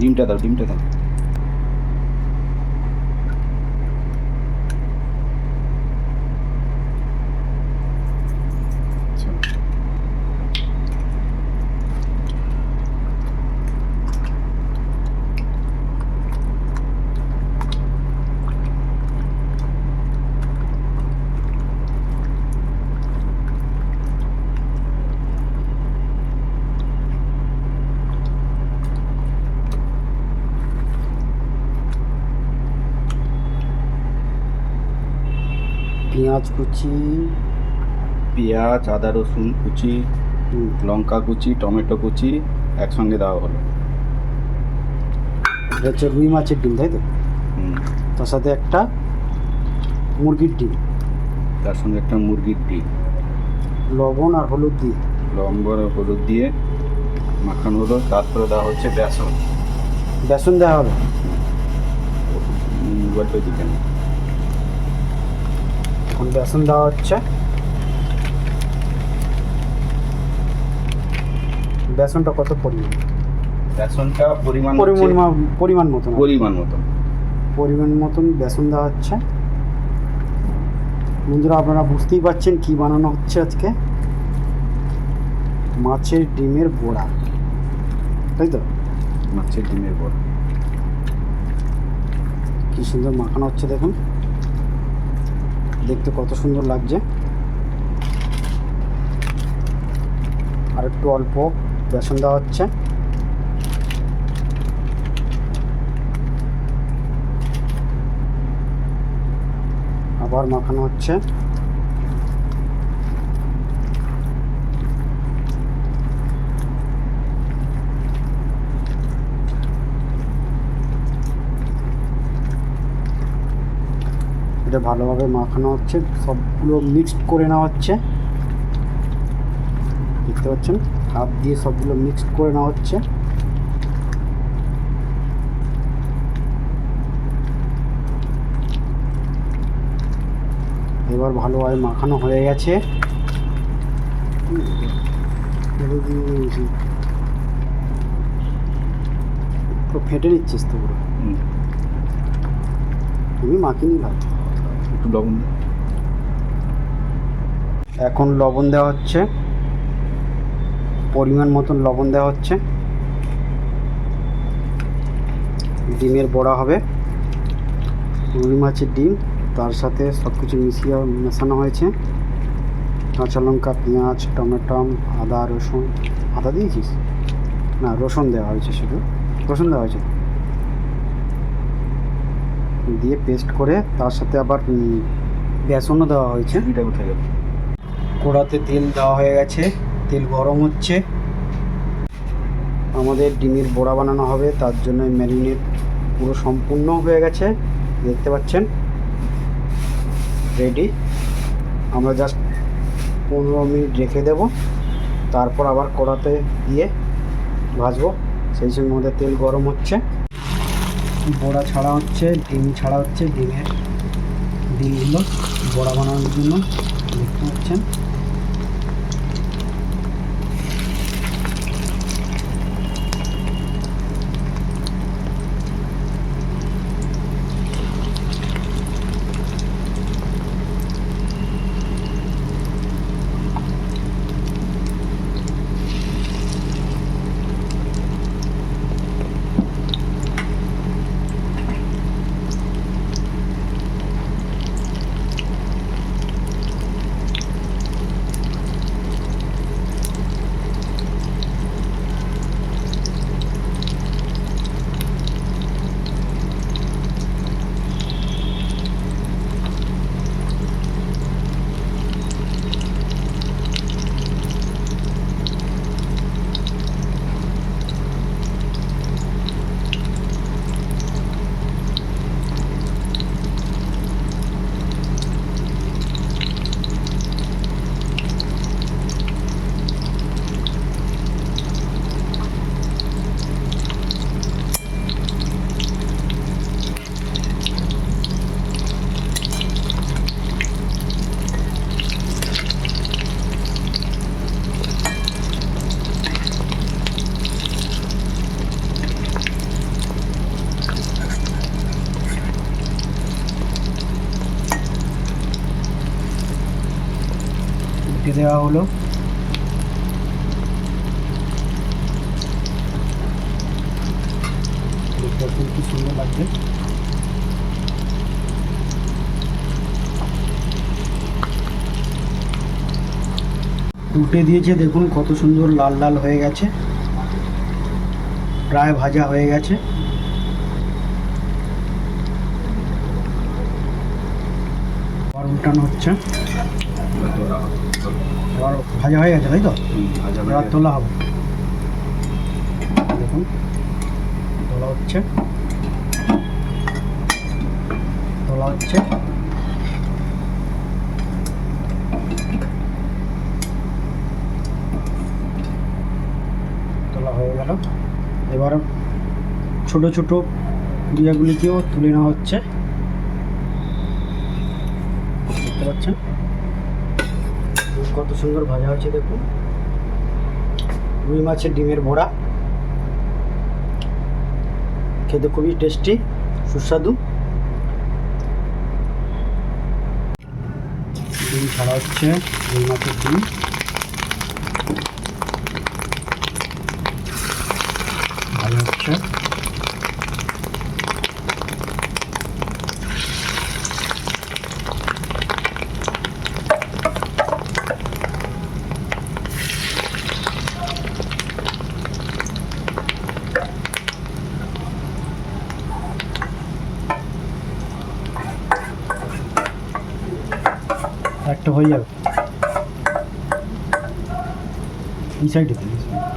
ডিমটা দাও ডিমটা দাও। পেঁয়াজ কুচি। পেঁয়াজ আদা রসুন কুচি লঙ্কা কুচি টমেটো কুচি একসঙ্গে দেওয়া হলো। এটা হচ্ছে রুই মাছের ডিম তাই তো? তার সাথে একটা মুরগির ডিম। তার সঙ্গে একটা মুরগির ডিম। লবণ আর হলুদ দিয়ে। লম্বা হলুদ দিয়ে মাখানো হলো। তারপরে দেওয়া হচ্ছে বেসন। বেসন দেওয়া হবে। Butter chicken. এখন বেসন দেওয়া হচ্ছে। বেসনটা কত পরিমাণ? বেসনটা পরিমাণ পরিমাণ পরিমাণ মতন পরিমাণ মতো পরিমাণ মতন বেসন দেওয়া হচ্ছে। বন্ধুরা আপনারা বুঝতেই পারছেন কি বানানো হচ্ছে আজকে? মাছের ডিমের বড়া। তাই তো? মাছের ডিমের বড়। কি সুন্দর মাখানো হচ্ছে দেখুন। দেখতে কত সুন্দর লাগছে। আর একটু অল্প বেসন দেওয়া হচ্ছে। আবার মাখানো হচ্ছে। এটা ভালোভাবে মাখানো হচ্ছে সবগুলো মিক্সড করে নেওয়া হচ্ছে। দেখতে পাচ্ছেন? হাত দিয়ে সবগুলো মিক্সড করে নেওয়া হচ্ছে। এবার ভালোভাবে মাখানো হয়ে গেছে। পুরো ফেটে নিচ্ছিস তো পুরো? তুমি মাখিনি ভাই। একটু লবণ। এখন লবণ দেওয়া হচ্ছে। পরিমাণ মতন লবণ দেওয়া হচ্ছে। ডিমের বড়া হবে। রুই মাছের ডিম, তার সাথে সব কিছু মিশিয়ে মেশানো হয়েছে। কাঁচা লঙ্কা, পেঁয়াজ, টমেটো, আদা, রসুন। আদা দিয়েছিস? না, রসুন দেওয়া হয়েছে শুধু। রসুন দেওয়া হয়েছে। দিয়ে পেস্ট করে তার সাথে আবার বেসনও দেওয়া হয়েছে। এটা উঠে গেল? কড়াতে তেল দেওয়া হয়ে গেছে। তেল গরম হচ্ছে। আমাদের ডিমের বড়া বানানো হবে তার জন্য ম্যারিনেট পুরো সম্পূর্ণ হয়ে গেছে। দেখতে পাচ্ছেন? রেডি আমরা জাস্ট পনেরো মিনিট রেখে দেব। তারপর আবার কড়াতে দিয়ে ভাজবো। সেই সময় আমাদের তেল গরম হচ্ছে। বড়া ছাড়া হচ্ছে ডিম ছাড়া হচ্ছে ডিমের ডিমগুলো বড়া বানানোর জন্য দেখতে পাচ্ছেন। দেওয়া হলো। উল্টে দিয়েছে, দেখুন কত সুন্দর লাল লাল হয়ে গেছে। প্রায় ভাজা হয়ে গেছে। আবার উল্টানো হচ্ছে। এবার ভাজা হয়ে গেছে তাই তো? এবার তোলা হবে। দেখুন তোলা হচ্ছে। তোলা হচ্ছে। তোলা হয়ে গেল। এবার ছোট ছোট কুড়িয়াগুলিকেও তুলে নেওয়া হচ্ছে। দেখতে পাচ্ছেন? কত সুন্দর ভাজা হয়েছে দেখুন। রুই মাছের ডিমের বড়া। খেতে খুবই টেস্টি সুস্বাদু। ডিম ছাড়া হচ্ছে রুই মাছের ডিম ভালো হচ্ছে একটা হয়ে যাবে এই সাইডে দিন, এই side এ।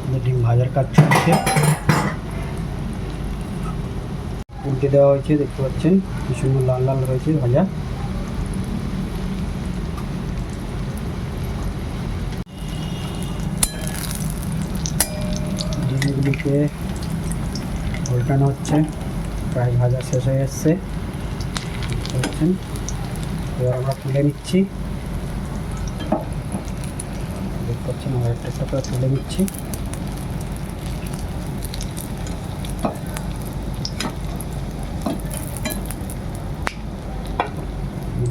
আমাদের ডিম ভাজার কাজ চলছে উল্টে দেওয়া হয়েছে দেখতে পাচ্ছেন কি সুন্দর লাল লাল হয়েছে ভাজা ডিমগুলিকে উল্টানো হচ্ছে। প্রায় ভাজা শেষ হয়ে এসছে দেখতে এবার আমরা তুলে নিচ্ছি। দেখতে পাচ্ছেন একটা একটা তুলে নিচ্ছি।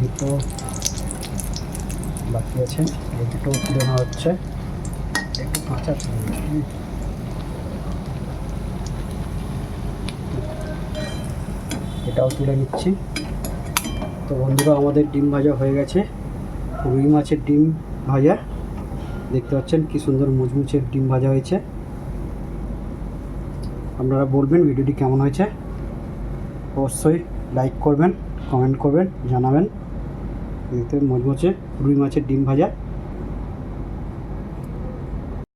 দুটো বাকি আছে। এই দুটো তুলে নেওয়া হচ্ছে। একটু কাঁচা ছিল। এটাও তুলে নিচ্ছি। তো বন্ধুরা, আমাদের ডিম ভাজা হয়ে গেছে। রুই মাছের ডিম ভাজা। দেখতে পাচ্ছেন কি সুন্দর মুচমুচের ডিম ভাজা হয়েছে। আপনারা বলবেন ভিডিওটি কেমন হয়েছে। অবশ্যই লাইক করবেন, কমেন্ট করবেন, জানাবেন। দেখতে মুচমুচে রুই মাছের ডিম ভাজা।